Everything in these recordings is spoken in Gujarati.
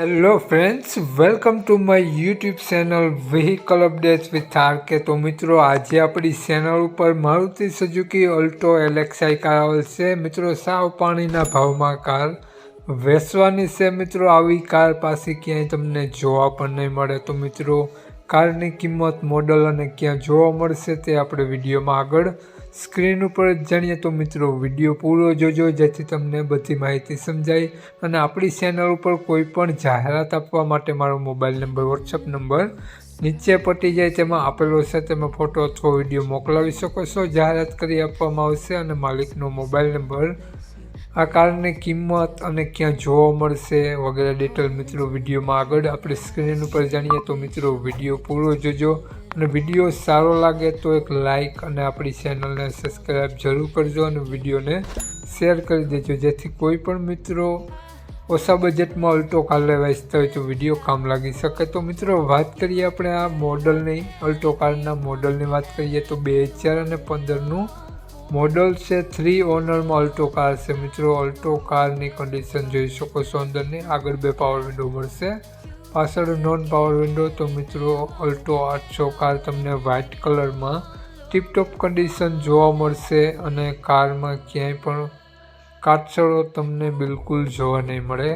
Hello friends welcome to my YouTube channel vehicle updates with Thar કે તો મિત્રો, આજે આપણી ચેનલ ઉપર Maruti Suzuki Alto L X I car આવેલ છે. મિત્રો, સાવ પાણીના ભાવમાં કાર વેચવાની છે. મિત્રો, આવી કાર પાસે ક્યાંય તમને જોવા પણ નહીં મળે. તો મિત્રો કારની કિંમત મોડલ અને ક્યાં જોવા મળશે તે આપણે વિડીયોમાં આગળ સ્ક્રીન ઉપર જ જાણીએ તો મિત્રો, વીડિયો પૂરો જોજો, જેથી તમને બધી માહિતી સમજાય અને આપણી ચેનલ ઉપર કોઈ પણ જાહેરાત આપવા માટે મારો મોબાઈલ નંબર વોટ્સઅપ નંબર નીચે પટી જાય તેમાં આપેલો છે. તેમાં ફોટો અથવા વીડિયો મોકલાવી શકો છો. જાહેરાત કરી આપવામાં આવશે અને માલિકનો મોબાઈલ નંબર આ કારની કિંમત અને ક્યાં જોવા મળશે વગેરે ડિટેલ મિત્રો વિડીયોમાં આગળ આપણે સ્ક્રીન ઉપર જાણીએ તો મિત્રો વીડિયો પૂરો જોજો અને વીડિયો સારો લાગે તો એક લાઈક અને આપણી ચેનલને સબસ્ક્રાઈબ જરૂર કરજો અને વિડીયોને શેર કરી દેજો. જેથી કોઈ પણ મિત્રો ઓછા બજેટમાં અલ્ટો કાર લેવા ઈચ્છતા હોય તો વીડિયો કામ લાગી શકે. તો મિત્રો વાત કરીએ આપણે આ મોડલની અલ્ટો કારના મોડલની વાત કરીએ તો બે હજાર અને પંદરનું મોડલ છે થ્રી ઓનરમાં અલ્ટો કાર છે. મિત્રો અલ્ટો કારની કન્ડિશન જોઈ શકો છો અંદરની. આગળ બે પાવર વિન્ડો મળશે. પાછળ નોન પાવર વિન્ડો તો મિત્રો અલ્ટો આઠસો કાર તમને વ્હાઇટ કલરમાં ટીપટોપ કન્ડિશન જોવા મળશે અને કારમાં ક્યાંય પણ કાચળો તમને બિલકુલ જોવા નહીં મળે.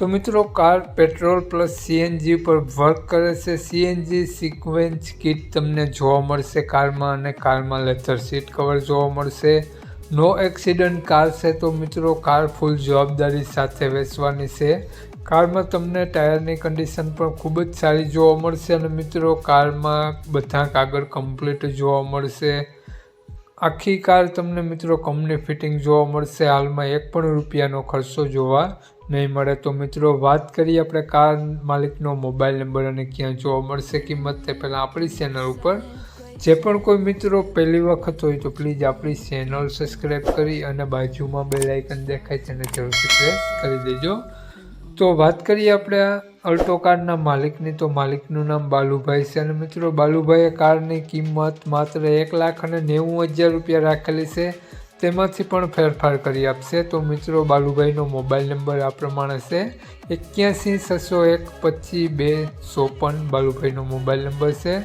તો મિત્રો, કાર પેટ્રોલ પ્લસ સીએનજી પર વર્ક કરે છે. સીએનજી સિક્વેન્સ કિટ તમને જોવા મળશે કારમાં અને કારમાં લેધર સીટ કવર જોવા મળશે. નો એક્સિડન્ટ કાર છે તો મિત્રો કાર ફૂલ જવાબદારી સાથે વેચવાની છે. કારમાં તમને ટાયરની કન્ડિશન પણ ખૂબ જ સારી જોવા મળશે અને મિત્રો, કારમાં બધા કાગળ કમ્પ્લીટ જોવા મળશે. આખી કાર તમને મિત્રો કંપની ફિટિંગ જોવા મળશે. હાલમાં એક પણ રૂપિયાનો ખર્ચો જોવા નહીં મળે તો મિત્રો વાત કરીએ આપણે કાર માલિકનો મોબાઈલ નંબર અને ક્યાં જોવા મળશે, કિંમત તે પહેલાં આપણી ચેનલ ઉપર. જે પણ કોઈ મિત્રો પહેલી વખત હોય તો પ્લીઝ આપણી ચેનલ સબસ્ક્રાઈબ કરી અને બાજુમાં બે લાઇકન દેખાય છે એને જરૂરથી કરી દેજો. તો વાત કરીએ આપણે અલ્ટો કારના માલિકની, તો માલિકનું નામ બાલુભાઈ છે અને મિત્રો બાલુભાઈએ કારની કિંમત માત્ર એક લાખ અને નેવું હજાર રૂપિયા રાખેલી છે. તેમાંથી પણ ફેરફાર કરી આપશે. તો મિત્રો, બાલુભાઈનો મોબાઈલ નંબર આ પ્રમાણે છે. એક્યાસી, છસો એક, પચીસ, બે, ચોપન બાલુભાઈનો મોબાઈલ નંબર છે.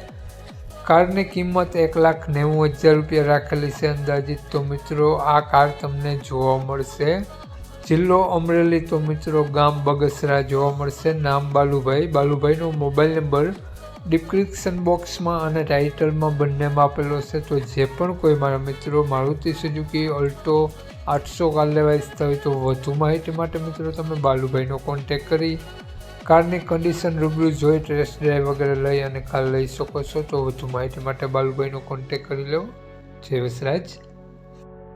કારની કિંમત એક લાખ નેવું હજાર રૂપિયા રાખેલી છે અંદાજિત. તો મિત્રો, આ કાર તમને જોવા મળશે. જિલ્લો અમરેલી, તો મિત્રો, ગામ બગસરા જોવા મળશે. નામ બાલુભાઈ. બાલુભાઈનો મોબાઈલ નંબર ડિસ્ક્રિપ્શન બોક્સમાં અને ટાઇટલમાં બંનેમાં આપેલો છે, તો જે પણ કોઈ મારા મિત્રો, મારુતિ સુઝુકી અલ્ટો આઠસો કાર લેવા ઈચ્છતા હોય તો વધુ માહિતી માટે મિત્રો તમે બાલુભાઈનો કોન્ટેક કરી, કારની કન્ડિશન રૂબરૂ જોઈ ટેસ્ટ ડ્રાઈવ વગેરે લઈ અને કાર લઈ શકો છો, તો વધુ માહિતી માટે બાલુભાઈનો કોન્ટેક કરી લો. જય વસરાજ.